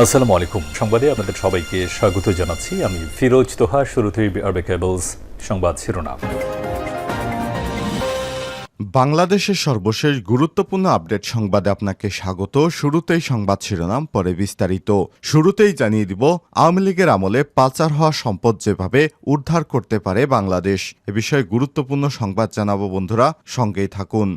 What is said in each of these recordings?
আসসালামু আলাইকুম। সংবাদে আপনাদের সবাইকে স্বাগত জানাচ্ছি। আমি ফিরোজ তোহা, শুরুতেই আরবে কেবলস সংবাদ শিরোনাম। বাংলাদেশের সর্বশেষ গুরুত্বপূর্ণ আপডেট সংবাদে আপনাকে স্বাগত। শুরুতেই সংবাদ শিরোনাম, পরে বিস্তারিত। শুরুতেই জানিয়ে দিব, আওয়ামী লীগের আমলে পাচার হওয়া সম্পদ যেভাবে উদ্ধার করতে পারে বাংলাদেশ, এ বিষয়ে গুরুত্বপূর্ণ সংবাদ জানাব বন্ধুরা। সঙ্গেই থাকুন।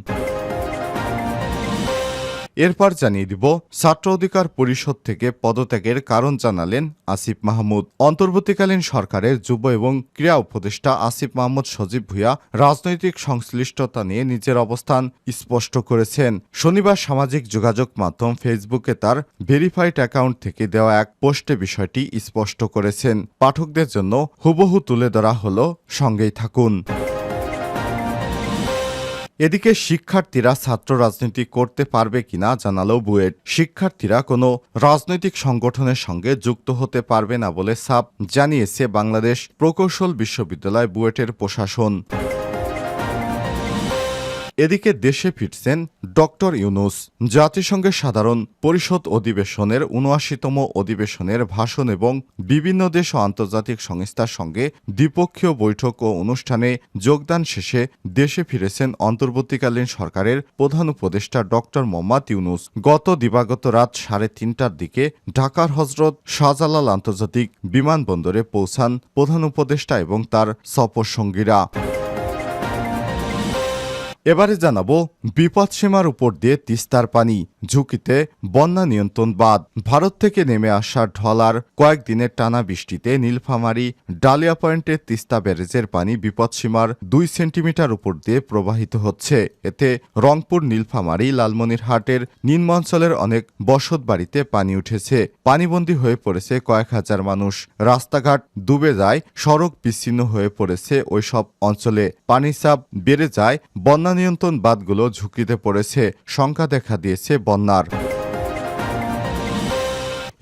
এরপর জানিয়ে দিব, ছাত্র অধিকার পরিষদ থেকে পদত্যাগের কারণ জানালেন আসিফ মাহমুদ। অন্তর্বর্তীকালীন সরকারের যুব এবং ক্রীড়া উপদেষ্টা আসিফ মাহমুদ সজীব ভুইয়া রাজনৈতিক সংশ্লিষ্টতা নিয়ে নিজের অবস্থান স্পষ্ট করেছেন। শনিবার সামাজিক যোগাযোগ মাধ্যম ফেসবুকে তার ভেরিফাইড অ্যাকাউন্ট থেকে দেওয়া এক পোস্টে বিষয়টি স্পষ্ট করেছেন। পাঠকদের জন্য হুবহু তুলে ধরা হলো, সঙ্গেই থাকুন। এদিকে শিক্ষার্থীরা ছাত্র রাজনীতি করতে পারবে কিনা জানালো বুয়েট। শিক্ষার্থীরা কোনো রাজনৈতিক সংগঠনের সঙ্গে যুক্ত হতে পারবে না বলে সাপ জানিয়েছে বাংলাদেশ প্রকৌশল বিশ্ববিদ্যালয় বুয়েটের প্রশাসন। এদিকে দেশে ফিরছেন ডক্টর ইউনুস। জাতিসংঘের সাধারণ পরিষদ অধিবেশনের উনআশিতম অধিবেশনের ভাষণ এবং বিভিন্ন দেশ ও আন্তর্জাতিক সংস্থার সঙ্গে দ্বিপক্ষীয় বৈঠক ও অনুষ্ঠানে যোগদান শেষে দেশে ফিরেছেন অন্তর্বর্তীকালীন সরকারের প্রধান উপদেষ্টা ডক্টর মোহাম্মদ ইউনুস। গত দিবাগত রাত সাড়ে তিনটার দিকে ঢাকার হজরত শাহজালাল আন্তর্জাতিক বিমানবন্দরে পৌঁছান প্রধান উপদেষ্টা এবং তার সফর সঙ্গীরা এবারে জানাব বিপদসীমার উপর দিয়ে তিস্তার পানি, ঝুঁকিতে বন্যা নিয়ন্ত্রণ বাদ ভারত থেকে নেমে আসা ঢলার কয়েকদিনের টানা বৃষ্টিতে নীলফামারী ডালিয়া পয়েন্টের তিস্তা ব্যারেজের পানি বিপদসীমার দুই সেন্টিমিটার উপর দিয়ে প্রবাহিত হচ্ছে। এতে রংপুর, নীলফামারী, লালমনিরহাটের নিম্নাঞ্চলের অনেক বসত বাড়িতে পানি উঠেছে। পানিবন্দী হয়ে পড়েছে কয়েক হাজার মানুষ। রাস্তাঘাট ডুবে যায়, সড়ক বিচ্ছিন্ন হয়ে পড়েছে ওইসব অঞ্চলে। পানির চাপ বেড়ে যায়, বন্যা নিয়ন্ত্রণ বাঁধগুলো ঝুঁকিতে পড়েছে শঙ্কা দেখা দিয়েছে বন্যার।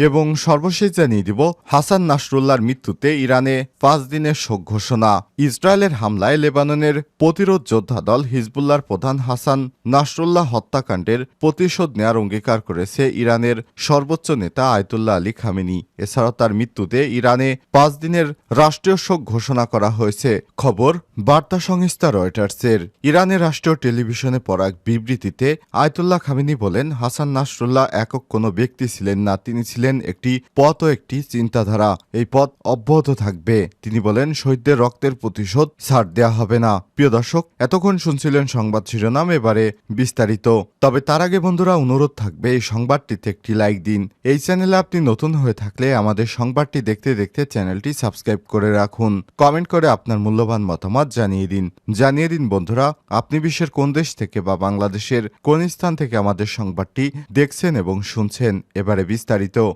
এবং সর্বশেষ জানিয়ে দিব, হাসান নাসরুল্লাহর মৃত্যুতে ইরানে পাঁচ দিনের শোক ঘোষণা। ইসরায়েলের হামলায় লেবাননের প্রতিরোধ যোদ্ধা দল হিজবুল্লাহর প্রধান হাসান নাসরুল্লাহ হত্যাকাণ্ডের প্রতিশোধ নেয়ার অঙ্গীকার করেছে ইরানের সর্বোচ্চ নেতা আয়তুল্লাহ আলী খামেনি। এছাড়াও তার মৃত্যুতে ইরানে পাঁচ দিনের রাষ্ট্রীয় শোক ঘোষণা করা হয়েছে। খবর, বার্তা সংস্থা রয়টার্সের। ইরানের রাষ্ট্রীয় টেলিভিশনে পড়া এক বিবৃতিতে আয়তুল্লাহ খামেনি বলেন, হাসান নাসরুল্লাহ একক কোনো ব্যক্তি ছিলেন না, তিনি ছিলেন একটি পথ ও একটি চিন্তাধারা। এই পথ অব্যাহত থাকবে। তিনি বলেন, শহীদদের রক্তের প্রতিশোধ ছাড় দেওয়া হবে না। প্রিয় দর্শক, এতক্ষণ শুনছিলেন সংবাদ শিরোনাম, এবারে বিস্তারিত। তবে তার আগে বন্ধুরা, অনুরোধ থাকবে এই সংবাদটিতে একটি লাইক দিন। এই চ্যানেলে আপনি নতুন হয়ে থাকলে আমাদের সংবাদটি দেখতে দেখতে চ্যানেলটি সাবস্ক্রাইব করে রাখুন। কমেন্ট করে আপনার মূল্যবান মতামত জানিয়ে দিন। জানিয়ে দিন বন্ধুরা, আপনি বিশ্বের কোন দেশ থেকে বা বাংলাদেশের কোন স্থান থেকে আমাদের সংবাদটি দেখছেন এবং শুনছেন? এবারে বিস্তারিত।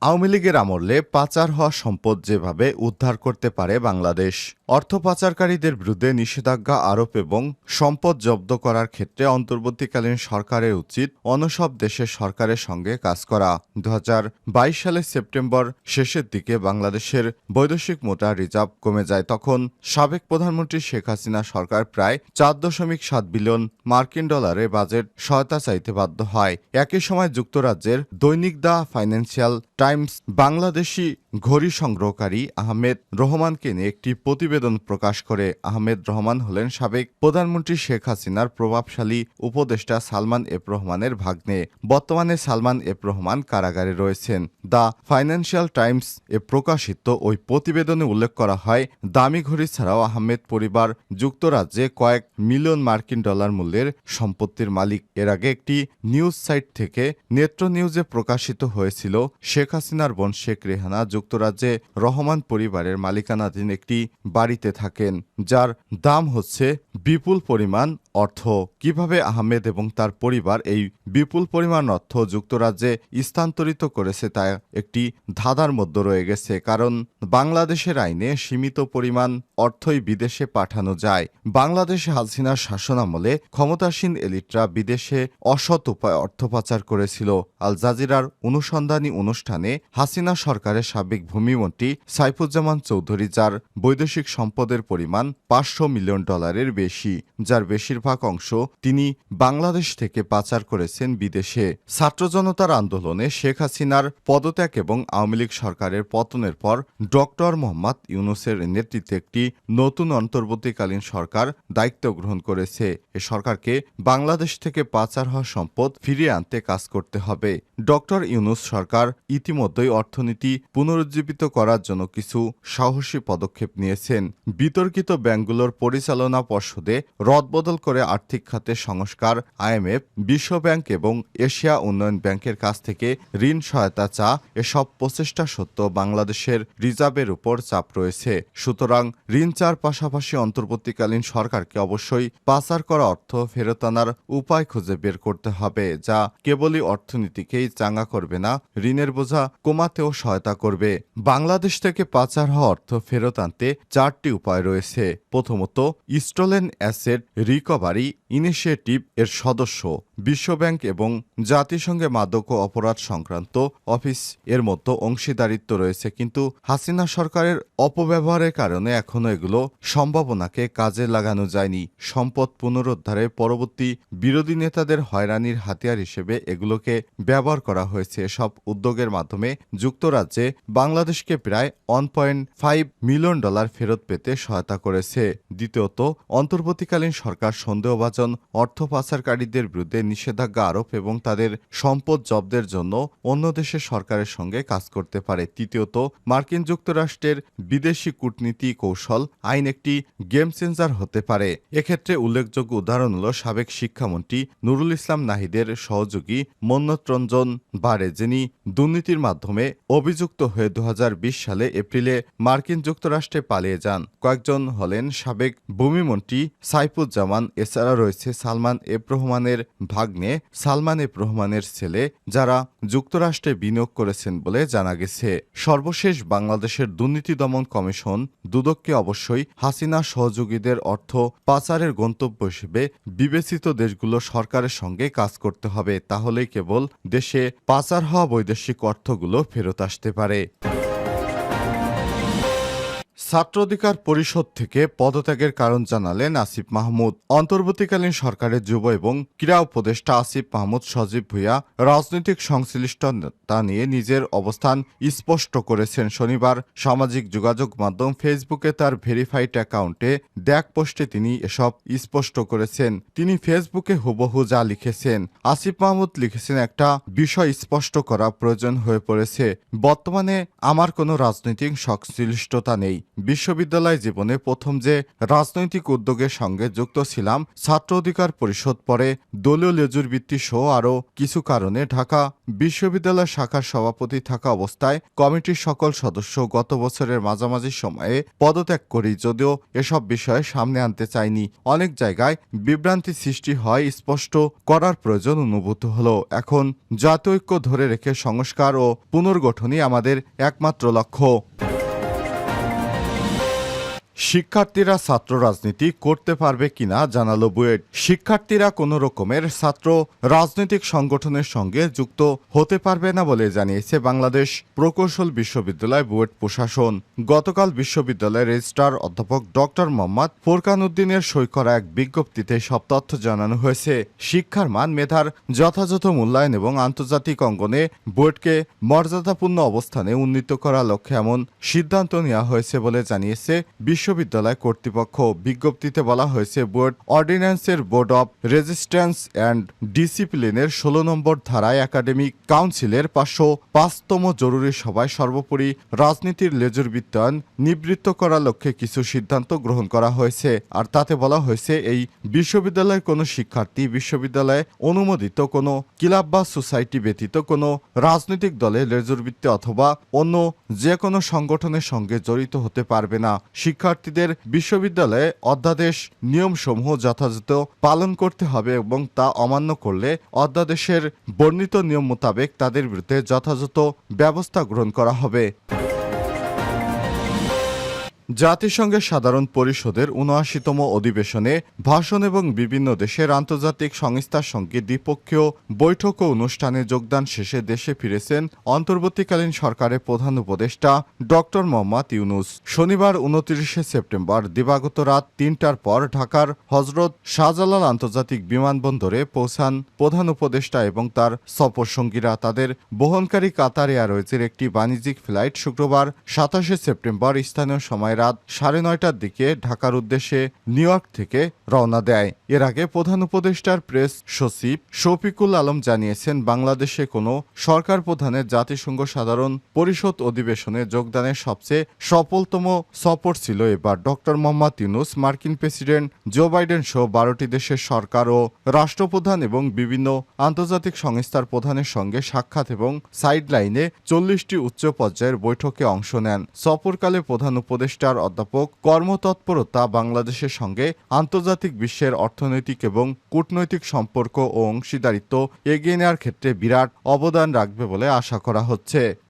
আওয়ামী লীগের আমলে পাচার হওয়া সম্পদ যেভাবে উদ্ধার করতে পারে বাংলাদেশ অর্থ পাচারকারীদের বিরুদ্ধে নিষেধাজ্ঞা, আরোপ এবং সম্পদ জব্দ করার ক্ষেত্রে অন্তর্বর্তীকালীন সরকারের উচিত অন্য সব দেশের সরকারের সঙ্গে কাজ করা। দু হাজার বাইশ সালের সেপ্টেম্বর শেষের দিকে বাংলাদেশের বৈদেশিক মুদ্রা রিজার্ভ কমে যায়। তখন সাবেক প্রধানমন্ত্রী শেখ হাসিনা সরকার প্রায় চার দশমিক সাত বিলিয়ন মার্কিন ডলারের বাজেট সহায়তা চাইতে বাধ্য হয়। একই সময় যুক্তরাজ্যের দৈনিক দা ফাইন্যান্সিয়াল টাইমস বাংলাদেশি ঘড়ি সংগ্রহকারী আহমেদ রহমানকে নিয়ে একটি প্রতিবেদন প্রকাশ করে আহমেদ রহমান হলেন সাবেক প্রধানমন্ত্রী শেখ হাসিনার প্রভাবশালী উপদেষ্টা সালমান এফ রহমানের ভাগ্নে। বর্তমানে সালমান এফ রহমান কারাগারে রয়েছেন। দ্য ফাইন্যান্সিয়াল টাইমস এ প্রকাশিত ওই প্রতিবেদনে উল্লেখ করা হয়, দামি ঘড়ি ছাড়াও আহমেদ পরিবার যুক্তরাজ্যে কয়েক মিলিয়ন মার্কিন ডলার মূল্যের সম্পত্তির মালিক। এর আগে একটি নিউজ সাইট থেকে নেত্র নিউজে প্রকাশিত হয়েছিল, শেখ হাসিনার বোন শেখ রেহানা যুক্তরাজ্যে রহমান পরিবারের মালিকানাধীন একটি বাড়িতে থাকেন, যার দাম হচ্ছে বিপুল পরিমাণ অর্থ। কীভাবে আহমেদ এবং তার পরিবার এই বিপুল পরিমাণ অর্থ যুক্তরাজ্যে স্থানান্তরিত করেছে তা একটি ধাঁধার মধ্যে রয়ে গেছে, কারণ বাংলাদেশের আইনে সীমিত পরিমাণ অর্থই বিদেশে পাঠানো যায়। বাংলাদেশে হাসিনার শাসনামলে ক্ষমতাসীন এলিটরা বিদেশে অসৎ উপায় অর্থ পাচার করেছিল। আল জাজিরার অনুসন্ধানী অনুষ্ঠানে হাসিনা সরকারের সাবেক ভূমিমন্ত্রী সাইফুজ্জামান চৌধুরী, যার বৈদেশিক সম্পদের পরিমাণ পাঁচশো মিলিয়ন ডলারের বেশি, যার বেশিরভাগ অংশ তিনি বাংলাদেশ থেকে পাচার করেছেন বিদেশে। ছাত্র জনতার আন্দোলনে শেখ হাসিনার পদত্যাগ এবং আওয়ামী লীগ সরকারের পতনের পর ডক্টর মোহাম্মদ ইউনুসের নেতৃত্বে একটি নতুন অন্তর্বর্তীকালীন সরকার দায়িত্ব গ্রহণ করেছে। এ সরকারকে বাংলাদেশ থেকে পাচার হওয়া সম্পদ ফিরিয়ে আনতে কাজ করতে হবে। ডক্টর ইউনুস সরকার ইতিমধ্যেই অর্থনীতি পুনরুজ্জীবিত করার জন্য কিছু সাহসী পদক্ষেপ নিয়েছেন। বিতর্কিত ব্যাংকগুলোর পরিচালনা পর্ষদে রদবদল করে আর্থিক খাতে সংস্কার, আইএমএফ বিশ্বব্যাংক এবং এশিয়া উন্নয়ন ব্যাংকের কাছ থেকে ঋণ সহায়তা চা, এসব প্রচেষ্টা সত্ত্বেও বাংলাদেশের রিজার্ভের উপর চাপ রয়েছে। সুতরাং ঋণ চার পাশাপাশি অন্তর্বর্তীকালীন সরকারকে অবশ্যই পাচার করা অর্থ ফেরত আনার উপায় খুঁজে বের করতে হবে, যা কেবলই অর্থনীতিকেই চাঙ্গা করবে না, ঋণের বোঝা কমাতেও সহায়তা করবে। বাংলাদেশ থেকে পাচার হওয়া অর্থ ফেরত আনতে চারটি উপায় রয়েছে। প্রথমত স্টোলেন অ্যাসেট রিকভারি ইনিশিয়েটিভ এর সদস্য। বিশ্বব্যাংক এবং জাতিসংঘে মাদক ও অপরাধ সংক্রান্ত অফিস এর মতো অংশীদারিত্ব রয়েছে, কিন্তু হাসিনা সরকারের অপব্যবহারের কারণে এখনও এগুলো সম্ভাবনাকে কাজে লাগানো যায়নি। সম্পদ পুনরুদ্ধারে পরবর্তী বিরোধী নেতাদের হয়রানির হাতিয়ার হিসেবে এগুলোকে ব্যবহার করা হয়েছে। এসব উদ্যোগের মাধ্যমে যুক্তরাজ্যে বাংলাদেশকে প্রায় one point five million dollar ফেরত পেতে সহায়তা করেছে। দ্বিতীয়ত, অন্তর্বর্তীকালীন সরকার সন্দেহভাজন অর্থ পাচারকারীদের বিরুদ্ধে নিষেধাজ্ঞা আরোপ এবং তাদের সম্পদ জব্দের জন্য অন্য দেশের সরকারের সঙ্গে কাজ করতে পারে। তৃতীয়ত, মার্কিন যুক্তরাষ্ট্রের বিদেশি কূটনীতি কৌশল আইন একটি গেম চেঞ্জার হতে পারে। এক্ষেত্রে উল্লেখযোগ্য উদাহরণ হল সাবেক শিক্ষামন্ত্রী নুরুল ইসলাম নাহিদের সহযোগী মন্নত রঞ্জন বারে যিনি দুর্নীতির মাধ্যমে অভিযুক্ত হয়ে দু হাজার বিশ সালে এপ্রিলে মার্কিন যুক্তরাষ্ট্রে পালিয়ে যান। কয়েকজন হলেন সাবেক ভূমিমন্ত্রী সাইফুজ্জামান, এছাড়া রয়েছে সালমান এফ রহমানের ভাগ্নে সালমান এফ রহমানের ছেলে, যারা যুক্তরাষ্ট্রে বিনিয়োগ করেছেন বলে জানা গেছে। সর্বশেষ বাংলাদেশের দুর্নীতি দমন কমিশন দুদককে অবশ্যই হাসিনা সহযোগীদের অর্থ পাচারের গন্তব্য হিসেবে বিবেচিত দেশগুলো সরকারের সঙ্গে কাজ করতে হবে। তাহলেই কেবল দেশে পাচার হওয়া বৈদেশিক অর্থগুলো ফেরত আসতে পারে। ছাত্র অধিকার পরিষদ থেকে পদত্যাগের কারণ জানালেন আসিফ মাহমুদ। অন্তর্বর্তীকালীন সরকারের যুব এবং ক্রীড়া উপদেষ্টা আসিফ মাহমুদ সজীব ভুইয়া রাজনৈতিক সংশ্লিষ্টতা নিয়ে নিজের অবস্থান স্পষ্ট করেছেন শনিবার। সামাজিক যোগাযোগ মাধ্যম ফেসবুকে তার ভেরিফাইড অ্যাকাউন্টে দেখ পোস্টে তিনি এসব স্পষ্ট করেছেন। তিনি ফেসবুকে হুবহু যা লিখেছেন। আসিফ মাহমুদ লিখেছেন, একটা বিষয় স্পষ্ট করা প্রয়োজন হয়ে পড়েছে। বর্তমানে আমার কোনো রাজনৈতিক সংশ্লিষ্টতা নেই। বিশ্ববিদ্যালয় জীবনে প্রথম যে রাজনৈতিক উদ্যোগের সঙ্গে যুক্ত ছিলাম, ছাত্র অধিকার পরিষদ পরে দলীয় লেজুর বৃত্তি সহ আরও কিছু কারণে ঢাকা বিশ্ববিদ্যালয় শাখার সভাপতি থাকা অবস্থায় কমিটির সকল সদস্য গত বছরের মাঝামাঝি সময়ে পদত্যাগ করি যদিও এসব বিষয়ে সামনে আনতে চাইনি। অনেক জায়গায় বিভ্রান্তি সৃষ্টি হয়, স্পষ্ট করার প্রয়োজন অনুভূত হলো। এখন জাতীয় ঐক্য ধরে রেখে সংস্কার ও পুনর্গঠনই আমাদের একমাত্র লক্ষ্য। শিক্ষার্থীরা ছাত্র রাজনীতি করতে পারবে কিনা জানালো বুয়েট। শিক্ষার্থীরা কোনো রকমের ছাত্র রাজনৈতিক সংগঠনের সঙ্গে যুক্ত হতে পারবে না বলে জানিয়েছে বাংলাদেশ প্রকৌশল বিশ্ববিদ্যালয় বুয়েট প্রশাসন। গতকাল বিশ্ববিদ্যালয়ের রেজিস্ট্রার অধ্যাপক ডক্টর মোহাম্মদ ফোরকান উদ্দিনের সই করা এক বিজ্ঞপ্তিতে সব তথ্য জানানো হয়েছে। শিক্ষার মান, মেধার যথাযথ মূল্যায়ন এবং আন্তর্জাতিক অঙ্গনে বুয়েটকে মর্যাদাপূর্ণ অবস্থানে উন্নীত করার লক্ষ্যে এমন সিদ্ধান্ত নেওয়া হয়েছে বলে জানিয়েছে বিশ্ববিদ্যালয় কর্তৃপক্ষ বিজ্ঞপ্তিতে বলা হয়েছে, বোর্ড অর্ডিন্যান্সের বোর্ড অব রেজিস্ট্যান্স অ্যান্ড ডিসিপ্লিনের ষোলো নম্বর ধারায় একাডেমিক কাউন্সিলের পাঁচশো পাঁচতম জরুরি সভায় সর্বোপরি রাজনীতির লেজুর বিত্তায়ন নিবৃত্ত করার লক্ষ্যে কিছু সিদ্ধান্ত গ্রহণ করা হয়েছে। আর তাতে বলা হয়েছে, এই বিশ্ববিদ্যালয়ের কোনো শিক্ষার্থী বিশ্ববিদ্যালয়ে অনুমোদিত কোনো ক্লাব বা সোসাইটি ব্যতীত কোনো রাজনৈতিক দলে লেজুর লেজুরবৃত্তি অথবা অন্য যে কোনো সংগঠনের সঙ্গে জড়িত হতে পারবে না। শিক্ষার্থীদের বিশ্ববিদ্যালয়ে অধ্যাদেশ নিয়মসমূহ যথাযথ পালন করতে হবে এবং তা অমান্য করলে অধ্যাদেশের বর্ণিত নিয়ম মোতাবেক তাদের বিরুদ্ধে যথাযথ ব্যবস্থা গ্রহণ করা হবে। জাতিসংঘের সাধারণ পরিষদের উনআশিতম অধিবেশনে ভাষণ এবং বিভিন্ন দেশের আন্তর্জাতিক সংস্থার সঙ্গে দ্বিপক্ষীয় বৈঠক ও অনুষ্ঠানে যোগদান শেষে দেশে ফিরেছেন অন্তর্বর্তীকালীন সরকারের প্রধান উপদেষ্টা ডক্টর মোহাম্মদ ইউনুস। শনিবার উনত্রিশে সেপ্টেম্বর দিবাগত রাত তিনটার পর ঢাকার হজরত শাহজালাল আন্তর্জাতিক বিমানবন্দরে পৌঁছান প্রধান উপদেষ্টা এবং তার সফরসঙ্গীরা। তাদের বহনকারী কাতার এয়ারওয়েজের একটি বাণিজ্যিক ফ্লাইট শুক্রবার সাতাশে সেপ্টেম্বর স্থানীয় সময় রাত সাড়ে নয়টার দিকে ঢাকার উদ্দেশ্যে নিউ ইয়র্ক থেকে রওনা দেয়। এর আগে প্রধান উপদেষ্টার প্রেস সচিব শফিকুল আলম জানিয়েছেন, বাংলাদেশে কোনো সরকার প্রধানের জাতিসংঘ সাধারণ পরিষদ অধিবেশনে যোগদানের সবচেয়ে সফলতম সফর ছিল এবার। ডক্টর মোহাম্মদ ইউনুস, মার্কিন প্রেসিডেন্ট জো বাইডেন সহ বারোটি দেশের সরকার ও রাষ্ট্রপ্রধান এবং বিভিন্ন আন্তর্জাতিক সংস্থার প্রধানের সঙ্গে সাক্ষাৎ এবং সাইডলাইনে চল্লিশটি উচ্চ পর্যায়ের বৈঠকে অংশ নেন। সফরকালে প্রধান উপদেষ্টার অধ্যাপক, কর্মতৎপরতা বাংলাদেশের সঙ্গে আন্তর্জাতিক বিশ্বের অর্থনৈতিক এবং কূটনৈতিক সম্পর্ক ও অংশীদারিত্ব এগিয়ে নেওয়ার ক্ষেত্রে বিরাট অবদান রাখবে বলে আশা করা হচ্ছে।